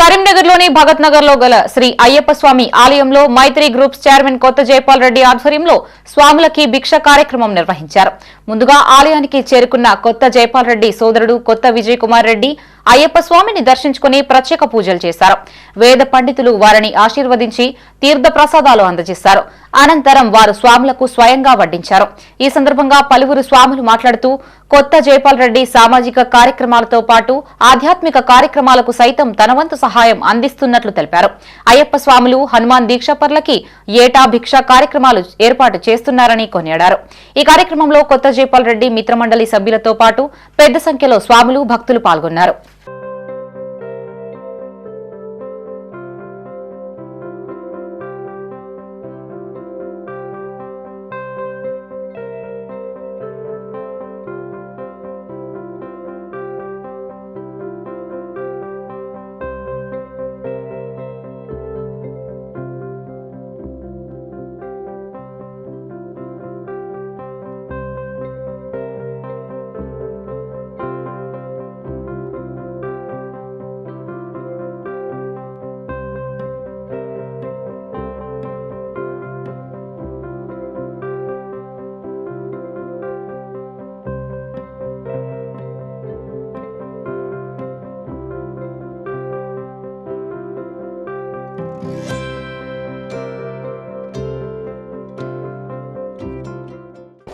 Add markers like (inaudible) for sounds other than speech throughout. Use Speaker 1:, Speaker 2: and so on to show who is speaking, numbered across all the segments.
Speaker 1: కరీంనగర్లోని భగత్ నగర్లో గల శ్రీ అయ్యప్ప స్వామి ఆలయంలో మైత్రి గ్రూప్స్ చైర్మన్ కొత్త జయపాల్ రెడ్డి ఆధ్వర్యంలో స్వాములకి భిక్ష కార్యక్రమం నిర్వహించారు. ముందుగా ఆలయానికి చేరుకున్న కొత్త జయపాల్ రెడ్డి సోదరుడు కొత్త విజయ్ కుమార్ రెడ్డి అయ్యప్ప స్వామిని దర్శించుకుని ప్రత్యేక పూజలు చేశారు. వేద పండితులు వారిని ఆశీర్వదించి తీర్థ ప్రసాదాలు అందజేశారు. అనంతరం వారు స్వాములకు స్వయంగా వడ్డించారు. ఈ సందర్భంగా పలువురు స్వాములు మాట్లాడుతూ కొత్త జైపాల్ రెడ్డి సామాజిక కార్యక్రమాలతో పాటు ఆధ్యాత్మిక కార్యక్రమాలకు సైతం తనవంతు సహాయం అందిస్తున్నట్లు తెలిపారు. అయ్యప్ప స్వాములు హనుమాన్ దీక్షపర్లకి ఏటా భిక్ష కార్యక్రమాలు ఏర్పాటు చేస్తున్నారని కొనియాడారు. ఈ కార్యక్రమంలో కొత్త జైపాల్ రెడ్డి మిత్రమండలి సభ్యులతో పాటు పెద్ద సంఖ్యలో స్వాములు భక్తులు పాల్గొన్నారు.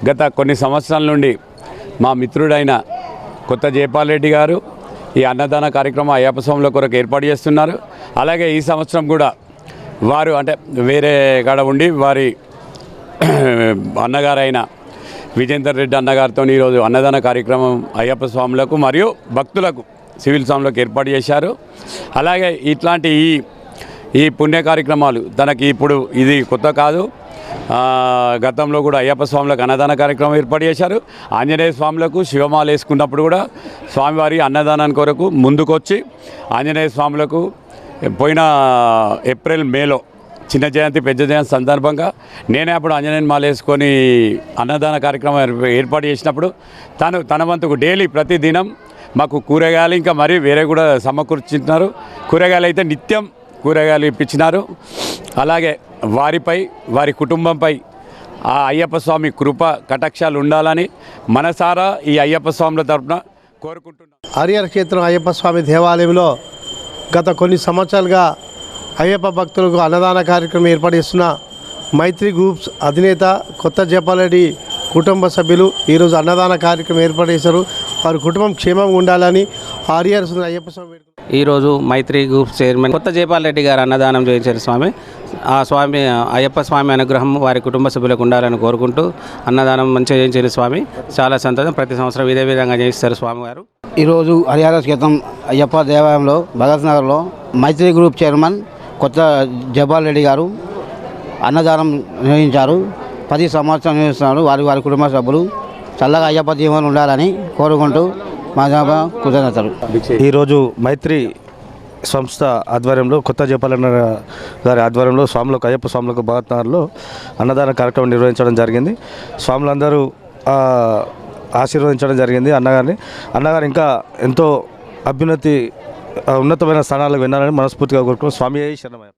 Speaker 2: గత కొన్ని సంవత్సరాల నుండి మా మిత్రుడైన కొత్త జయపాల్ రెడ్డి గారు ఈ అన్నదాన కార్యక్రమం అయ్యప్ప స్వాముల కొరకు ఏర్పాటు చేస్తున్నారు. అలాగే ఈ సంవత్సరం కూడా వారు అంటే వేరే కాడ ఉండి వారి (clears throat) అన్నగారైన విజేందర్ రెడ్డి అన్నగారితో ఈరోజు అన్నదాన కార్యక్రమం అయ్యప్ప స్వాములకు మరియు భక్తులకు సివిల్ స్వాములకు ఏర్పాటు చేశారు. అలాగే ఇట్లాంటి ఈ ఈ పుణ్య కార్యక్రమాలు తనకి ఇప్పుడు ఇది కొత్త కాదు. గతంలో కూడా అయ్యప్ప స్వాములకు అన్నదాన కార్యక్రమం ఏర్పాటు చేశారు. ఆంజనేయ స్వాములకు శివమాల వేసుకున్నప్పుడు కూడా స్వామివారి అన్నదానాన్ని కొరకు ముందుకొచ్చి ఆంజనేయ స్వాములకు పోయిన ఏప్రిల్ మేలో చిన్న జయంతి పెద్ద జయంతి సందర్భంగా నేనే అప్పుడు ఆంజనేయ మాల వేసుకొని అన్నదాన కార్యక్రమం ఏర్పాటు చేసినప్పుడు తను తన వంతుకు డైలీ ప్రతిదినం మాకు కూరగాయలు ఇంకా మరి వేరే కూడా సమకూర్చుతున్నారు కూరగాయలు అయితే నిత్యం కూరగాయలు ఇప్పించినారు. అలాగే వారిపై వారి కుటుంబంపై ఆ అయ్యప్ప స్వామి కృప కటాక్షాలు ఉండాలని మనసారా ఈ అయ్యప్ప స్వాముల తరపున కోరుకుంటున్నాం.
Speaker 3: హరిహర క్షేత్రం అయ్యప్ప స్వామి దేవాలయంలో గత కొన్ని సంవత్సరాలుగా అయ్యప్ప భక్తులకు అన్నదాన కార్యక్రమం ఏర్పడిస్తున్న మైత్రి గ్రూప్స్ అధినేత కొత్త జపాలరెడ్డి కుటుంబ సభ్యులు ఈరోజు అన్నదాన కార్యక్రమం ఏర్పాటు చేశారు. వారి కుటుంబం క్షేమంగా ఉండాలని సుందర అయ్యప్ప స్వామి.
Speaker 4: ఈరోజు మైత్రి గ్రూప్ చైర్మన్ కొత్త జయపాల్ రెడ్డి గారు అన్నదానం చేయించారు స్వామి. ఆ స్వామి అయ్యప్ప స్వామి అనుగ్రహం వారి కుటుంబ సభ్యులకు ఉండాలని కోరుకుంటూ అన్నదానం మంచిగా చేయించారు స్వామి. చాలా సంతోషం. ప్రతి సంవత్సరం ఇదే విధంగా చేయిస్తారు స్వామి గారు
Speaker 5: ఈరోజు హరిహర క్రితం అయ్యప్ప దేవాలయంలో భగత్ నగర్లో మైత్రి గ్రూప్ చైర్మన్ కొత్త జబాల్ రెడ్డి గారు అన్నదానం నిర్వహించారు. ప్రతి సంవత్సరం నిర్వహిస్తున్నారు వారి వారి కుటుంబ సభ్యులు. చల్లగా అయ్యప్ప దీవెనలు ఉండాలని కోరుకుంటూ మా జనాభ కృతజ్ఞతలు.
Speaker 6: ఈరోజు మైత్రి సంస్థ ఆధ్వర్యంలో కొత్త జపాలన్న గారి ఆధ్వర్యంలో స్వాములకు అయ్యప్ప స్వాములకు భగత్నగర్లో అన్నదాన కార్యక్రమం నిర్వహించడం జరిగింది. స్వాములందరూ ఆశీర్వదించడం జరిగింది అన్నగారిని. అన్నగారు ఇంకా ఎంతో అభ్యున్నతి ఉన్నతమైన స్థానాలకు వినాలని మనస్ఫూర్తిగా కోరుకున్నాం స్వామి శరణమయ్య.